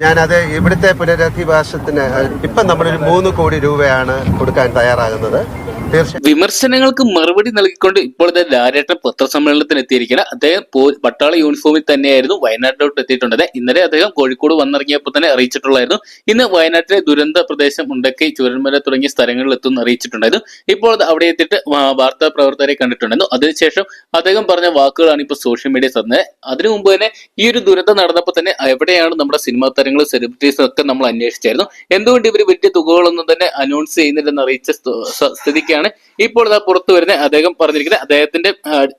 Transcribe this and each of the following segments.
ഞാനത് ഇവിടുത്തെ പുനരധിവാസത്തിന് ഇപ്പം നമ്മളൊരു മൂന്ന് കോടി രൂപയാണ് കൊടുക്കാൻ തയ്യാറാകുന്നത്. വിമർശനങ്ങൾക്ക് മറുപടി നൽകിക്കൊണ്ട് ഇപ്പോഴത്തെ ലാരേട്ടൻ പത്രസമ്മേളനത്തിന് എത്തിയിരിക്കുന്നത് അദ്ദേഹം പട്ടാള യൂണിഫോമിൽ തന്നെയായിരുന്നു വയനാട്ടിലോട്ട് എത്തിയിട്ടുണ്ട്. ഇന്നലെ അദ്ദേഹം കോഴിക്കോട് വന്നിറങ്ങിയപ്പോൾ തന്നെ അറിയിച്ചിട്ടുള്ളായിരുന്നു. ഇന്ന് വയനാട്ടിലെ ദുരന്ത പ്രദേശം ഉണ്ടക്കി ചുരന്മല തുടങ്ങിയ സ്ഥലങ്ങളിൽ എത്തുമെന്ന് അറിയിച്ചിട്ടുണ്ടായിരുന്നു. ഇപ്പോൾ അവിടെ എത്തിയിട്ട് വാർത്താ പ്രവർത്തകരെ കണ്ടിട്ടുണ്ടായിരുന്നു. അതിനുശേഷം അദ്ദേഹം പറഞ്ഞ വാക്കുകളാണ് ഇപ്പോൾ സോഷ്യൽ മീഡിയ തന്നെ അതിനു മുമ്പ് തന്നെ ഈ ഒരു ദുരന്തം നടന്നപ്പോൾ തന്നെ എവിടെയാണ് നമ്മുടെ സിനിമാ താരങ്ങൾ സെലിബ്രിറ്റീസ് ഒക്കെ നമ്മൾ അന്വേഷിച്ചായിരുന്നു. എന്തുകൊണ്ട് ഇവർ വലിയ തുകകളൊന്നും തന്നെ അനൗൺസ് ചെയ്യുന്നില്ലെന്ന് അറിയിച്ച സ്ഥ- സ- ഇപ്പോൾ പുറത്തു വരുന്ന അദ്ദേഹം പറഞ്ഞിരിക്കുന്നത് അദ്ദേഹത്തിന്റെ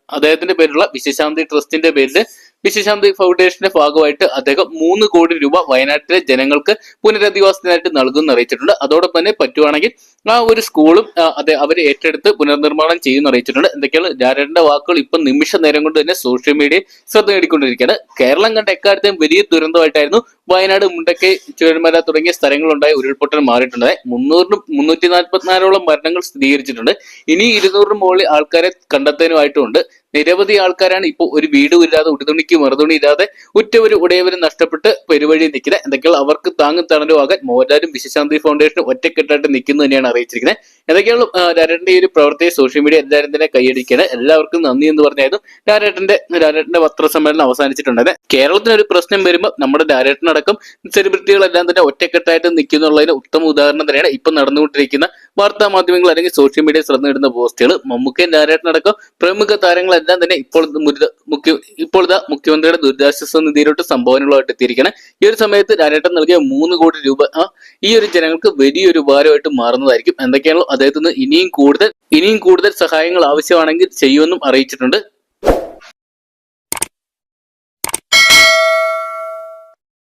അദ്ദേഹത്തിന്റെ പേരിലുള്ള വിശ്വശാന്തി ട്രസ്റ്റിന്റെ പേരിൽ വിശ്വശാന്തി ഫൗണ്ടേഷന്റെ ഭാഗമായിട്ട് അദ്ദേഹം മൂന്ന് കോടി രൂപ വയനാട്ടിലെ ജനങ്ങൾക്ക് പുനരധിവാസത്തിനായിട്ട് നൽകുമെന്ന് അറിയിച്ചിട്ടുണ്ട്. അതോടൊപ്പം തന്നെ പറ്റുവാണെങ്കിൽ ആ ഒരു സ്കൂളും അതെ അവർ ഏറ്റെടുത്ത് പുനർനിർമ്മാണം ചെയ്യുമെന്ന് അറിയിച്ചിട്ടുണ്ട്. എന്തൊക്കെയാണ് ജാരന്റെ വാക്കുകൾ ഇപ്പൊ നിമിഷ നേരം കൊണ്ട് തന്നെ സോഷ്യൽ മീഡിയ ശ്രദ്ധ നേടിക്കൊണ്ടിരിക്കുകയാണ്. കേരളം കണ്ട എക്കാലത്തെയും വലിയ ദുരന്തമായിട്ടായിരുന്നു വയനാട് മുണ്ടക്കൈ ചുഴന്മല തുടങ്ങിയ സ്ഥലങ്ങളുണ്ടായ ഉരുൾപൊട്ടൽ മാറിയിട്ടുണ്ട് മുന്നൂറിനും മുന്നൂറ്റി നാൽപ്പത്തിനാലോളം മരണങ്ങൾ സ്ഥിരീകരിച്ചിട്ടുണ്ട്. ഇനി ഇരുന്നൂറിന് മുകളിൽ ആൾക്കാരെ കണ്ടെത്താനുമായിട്ടുണ്ട്. നിരവധി ആൾക്കാരാണ് ഇപ്പോൾ ഒരു വീടും ഇല്ലാതെ ഉടുതുണിക്ക് മറുതുണി ഇല്ലാതെ ഉറ്റവരും ഉടയവരും നഷ്ടപ്പെട്ട് പെരുവഴി നിൽക്കുന്നത് എന്തൊക്കെയാണ് അവർക്ക് താങ്ങും തണലും ആകാൻ മോഹൻലാലും വിശ്വശാന്തി ഫൗണ്ടേഷനും ഒറ്റക്കെട്ടായിട്ട് നിൽക്കുന്നു തന്നെയാണ് അറിയിച്ചിരിക്കുന്നത് എന്തൊക്കെയാണ് രാരേട്ടന്റെ ഈ ഒരു പ്രവർത്തിയെ സോഷ്യൽ മീഡിയ എല്ലാവരും തന്നെ കൈയടിക്കുകയാണ് എല്ലാവർക്കും നന്ദി എന്ന് പറഞ്ഞായിരുന്നു രാരേട്ടന്റെ രാരേട്ടന്റെ പത്രസമ്മേളനം അവസാനിച്ചിട്ടുണ്ടായത് കേരളത്തിന് ഒരു പ്രശ്നം വരുമ്പോൾ നമ്മുടെ രാരേട്ടനടക്കം സെലിബ്രിറ്റികളെല്ലാം തന്നെ ഒറ്റക്കെട്ടായിട്ട് നിൽക്കുന്നുള്ളതിന് ഉത്തമ ഉദാഹരണം തന്നെയാണ് ഇപ്പൊ നടന്നുകൊണ്ടിരിക്കുന്ന വാർത്താ മാധ്യമങ്ങൾ അല്ലെങ്കിൽ സോഷ്യൽ മീഡിയ ശ്രദ്ധ നേടുന്ന പോസ്റ്റുകൾ മമ്മൂക്കയും രാരേട്ടനടക്കം പ്രമുഖ താരങ്ങളെല്ലാം തന്നെ ഇപ്പോൾ മുഖ്യ ഇപ്പോൾ ഇതാ മുഖ്യമന്ത്രിയുടെ ദുരിതാശ്വാസ നിധിയിലോട്ട് സംഭാവനകളായിട്ട് എത്തിയിരിക്കണം ഈ ഒരു സമയത്ത് നാരായണൻ നൽകിയ മൂന്ന് കോടി രൂപ ഈ ഒരു ജനങ്ങൾക്ക് വലിയൊരു ഭാരമായിട്ട് മാറുന്നതായിരിക്കും. എന്തൊക്കെയാണോ അദ്ദേഹത്തിന് ഇനിയും കൂടുതൽ ഇനിയും കൂടുതൽ സഹായങ്ങൾ ആവശ്യമാണെങ്കിൽ ചെയ്യുമെന്നും അറിയിച്ചിട്ടുണ്ട്.